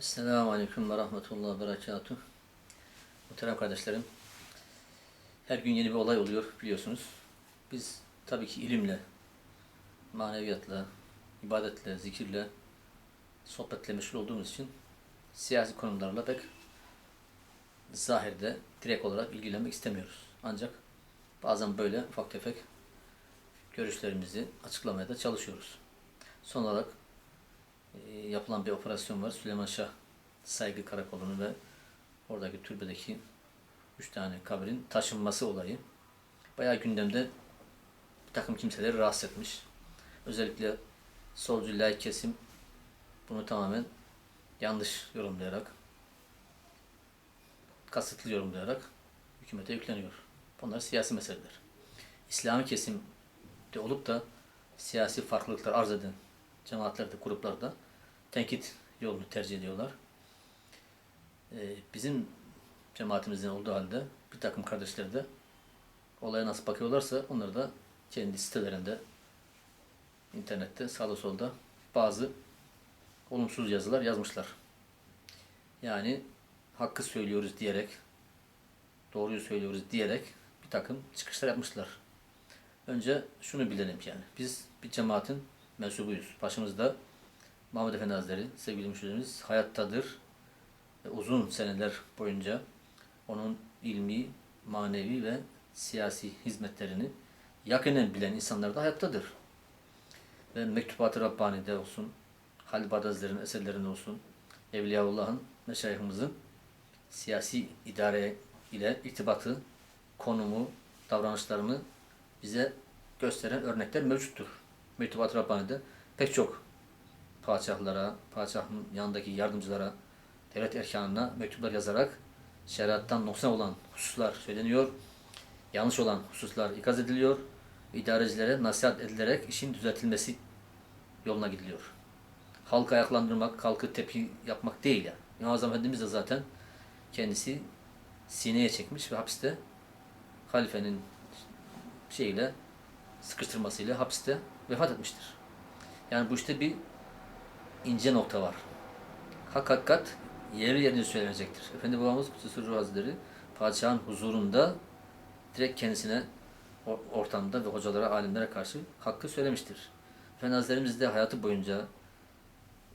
Esselamu Aleyküm ve Rahmetullah ve. Muhterem kardeşlerim, her gün yeni bir olay oluyor biliyorsunuz. Biz tabii ki ilimle, maneviyatla, ibadetle, zikirle, sohbetle meşgul olduğumuz için siyasi konularla pek zahirde direkt olarak ilgilenmek istemiyoruz. Ancak bazen böyle ufak tefek görüşlerimizi açıklamaya da çalışıyoruz. Son olarak yapılan bir operasyon var. Süleyman Şah Saygı Karakolu'nu ve oradaki türbedeki üç tane kabrin taşınması olayı. Bayağı gündemde bir takım kimseleri rahatsız etmiş. Özellikle solcu laik kesim bunu tamamen yanlış yorumlayarak, kasıtlı yorumlayarak hükümete yükleniyor. Bunlar siyasi meseleler. İslami kesimde olup da siyasi farklılıklar arz eden cemaatlerde, gruplarda tenkit yolunu tercih ediyorlar. Ee, bizim cemaatimizin olduğu halde bir takım kardeşler de olaya nasıl bakıyorlarsa onları da kendi sitelerinde, internette, sağda solda bazı olumsuz yazılar yazmışlar. Yani hakkı söylüyoruz diyerek, doğruyu söylüyoruz diyerek bir takım çıkışlar yapmışlar. Önce şunu bilelim yani biz bir cemaatin mensubuyuz. Başımızda Mahmud Efendi Hazretleri, sevgili müşterimiz hayattadır. Uzun seneler boyunca onun ilmi, manevi ve siyasi hizmetlerini yakinen bilen insanlar da hayattadır. Ve Mektubat-ı Rabbani'de olsun, Halil Bağdat Hazretleri'nin eserlerinde olsun, Evliyaullah'ın, meşayihimizin siyasi idare ile irtibatı, konumu, davranışlarını bize gösteren örnekler mevcuttur. Mektubat-ı Rabbani'de pek çok padişahlara, padişahın yanındaki yardımcılara, devlet erkanına mektuplar yazarak şeriattan noksan olan hususlar söyleniyor. Yanlış olan hususlar ikaz ediliyor. İdarecilere nasihat edilerek işin düzeltilmesi yoluna gidiliyor. Halkı ayaklandırmak, halkı tepki yapmak değil yani. İmam Azam Efendimiz de zaten kendisi sineye çekmiş ve hapiste halifenin şeyle sıkıştırmasıyla hapiste vefat etmiştir. Yani bu işte bir ince nokta var. Hak hakikat yeri yerine söylenecektir. Efendi babamız Ruh Hazretleri padişahın huzurunda direkt kendisine ortamda ve hocalara, alimlere karşı hakkı söylemiştir. Efendi de hayatı boyunca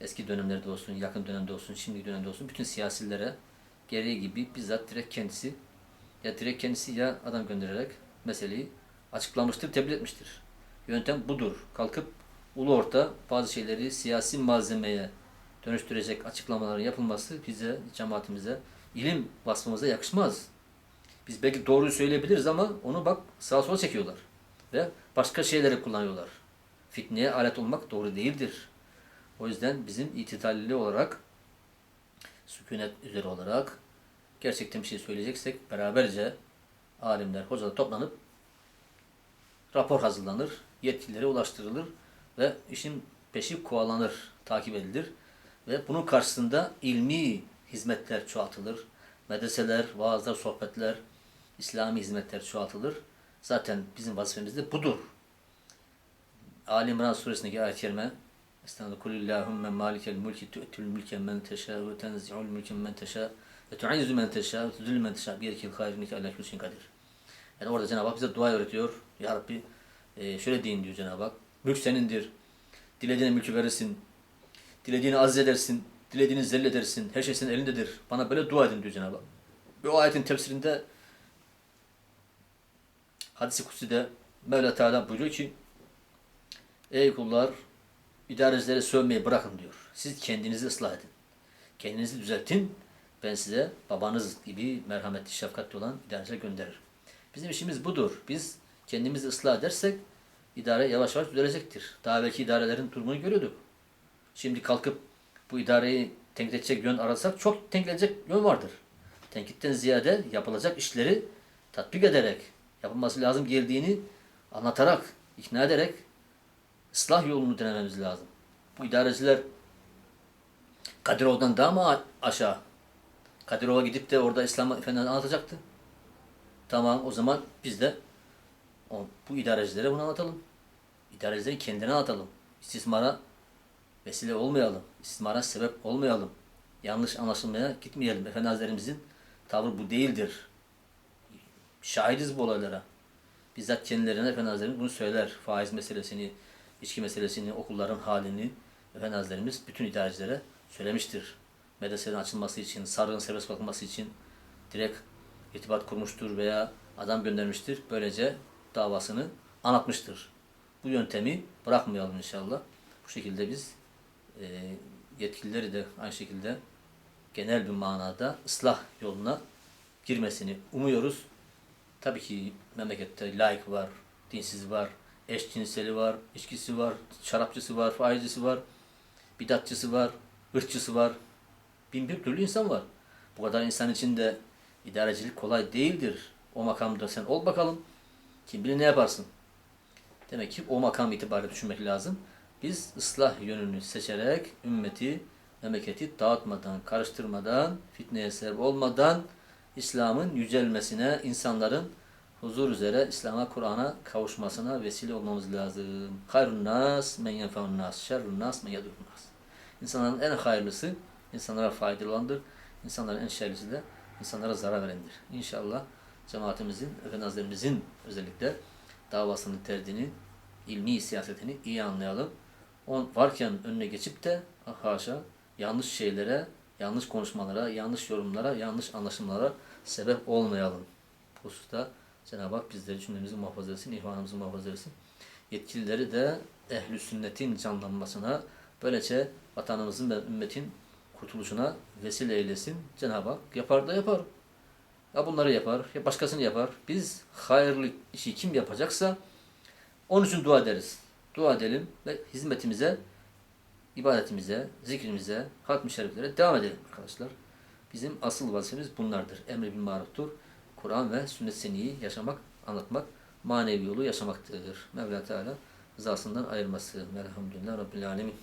eski dönemlerde olsun, yakın dönemde olsun, şimdiki dönemde olsun bütün siyasilere gereği gibi bizzat direkt kendisi ya direkt kendisi ya adam göndererek meseleyi açıklamıştır, tebliğ etmiştir. Yöntem budur. Kalkıp ulu orta bazı şeyleri siyasi malzemeye dönüştürecek açıklamaların yapılması bize, cemaatimize, ilim vasfımıza yakışmaz. Biz belki doğruyu söyleyebiliriz ama onu bak sağa sola çekiyorlar. Ve başka şeyleri kullanıyorlar. Fitneye alet olmak doğru değildir. O yüzden bizim itidalli olarak, sükunet üzere olarak gerçekten bir şey söyleyeceksek beraberce alimler, hocalar toplanıp rapor hazırlanır, yetkililere ulaştırılır ve işin peşi kovalanır, takip edilir. Ve bunun karşısında ilmi hizmetler çoğaltılır. Medreseler, vaazlar, sohbetler, İslami hizmetler çoğaltılır. Zaten bizim vazifemiz de budur. Ali İmran suresindeki ayet-i kerime Estağfirullah. Kulillahümme malikel mulki tu'til mülke men teşâ ve tenzi'ul mülke men teşâ ve tu'izzu men teşâ ve tuzillu men teşâ biyedikil hayr inneke alâ kulli şeyin kadir. Yani orada Cenab-ı Hak bize dua öğretiyor. Ya Rabbi e, şöyle deyin diyor Cenab-ı Hak. Mülk senindir. Dilediğine mülkü verirsin. Dilediğini aziz edersin. Dilediğini zelil edersin. Her şey senin elindedir. Bana böyle dua edin diyor Cenab-ı Hak. Ve o ayetin tefsirinde hadisi kutsi'de Mevla Teala buyuruyor ki Ey kullar idarecilere sövmeyi bırakın diyor. Siz kendinizi ıslah edin. Kendinizi düzeltin. Ben size babanız gibi merhametli, şefkatli olan idareciler gönderirim. Bizim işimiz budur. Biz kendimizi ıslah edersek idare yavaş yavaş düzelecektir. Daha belki idarelerin durumunu görüyorduk. Şimdi kalkıp bu idareyi tenkit edecek yön arasak çok tenkit edecek yön vardır. Tenkitten ziyade yapılacak işleri tatbik ederek, yapılması lazım geldiğini anlatarak, ikna ederek ıslah yolunu denememiz lazım. Bu idareciler Kadirov'dan daha mı aşağı? Kadirov'a gidip de orada İslam Efendimiz'i anlatacaktı. Tamam o zaman biz de bu idarecilere bunu anlatalım. İdarecileri kendine anlatalım. İstismara vesile olmayalım. İstismara sebep olmayalım. yanlış anlaşılmaya gitmeyelim. Efendi Hazretlerimizin tavrı bu değildir. Şahidiz bu olaylara. Bizzat kendilerine Efendi bunu söyler. Faiz meselesini, içki meselesini, okulların halini Efendi bütün idarecilere söylemiştir. Medreselerin açılması için, sarığın serbest bırakılması için direkt irtibat kurmuştur veya adam göndermiştir. Böylece davasını anlatmıştır. Bu yöntemi bırakmayalım inşallah. Bu şekilde biz e, yetkilileri de aynı şekilde genel bir manada ıslah yoluna girmesini umuyoruz. Tabii ki memlekette laik var, dinsiz var, eşcinseli var, içkisi var, şarapçısı var, faizcisi var, bidatçısı var, ırkçısı var. Bin bir türlü insan var. Bu kadar insan içinde idarecilik kolay değildir. O makamda sen ol bakalım. Kim bilir ne yaparsın. Demek ki o makam itibariyle düşünmek lazım. Biz ıslah yönünü seçerek ümmeti, memleketi dağıtmadan, karıştırmadan, fitneye sebep olmadan İslam'ın yücelmesine, insanların huzur üzere İslam'a, Kur'an'a kavuşmasına vesile olmamız lazım. Hayrun nas men yenfeun nas, şerrun nas men yedurun nas. İnsanların en hayırlısı insanlara faydalı olandır. İnsanların en şerlisi de insanlara zarar verendir. İnşallah cemaatimizin, Efendi Hazretlerimizin özellikle davasının derdini, ilmi siyasetini iyi anlayalım. On varken önüne geçip de ah, haşa yanlış şeylere, yanlış konuşmalara, yanlış yorumlara, yanlış anlaşılmalara sebep olmayalım. Bu hususta Cenab-ı Hak bizleri cümlemizi muhafaza etsin, ihvanımızı muhafaza etsin. Yetkilileri de ehl sünnetin canlanmasına, böylece vatanımızın ve ümmetin kurtuluşuna vesile eylesin. Cenab-ı Hak yapar da yapar. Ya bunları yapar, ya başkasını yapar. Biz hayırlı işi kim yapacaksa onun için dua ederiz. Dua edelim ve hizmetimize, ibadetimize, zikrimize, hatmi şeriflere devam edelim arkadaşlar. Bizim asıl vazifemiz bunlardır. Emri bil maruftur. Kur'an ve sünnet seniyi yaşamak, anlatmak, manevi yolu yaşamaktır. Mevla Teala rızasından ayırması. Velhamdülillah Rabbil Alemin.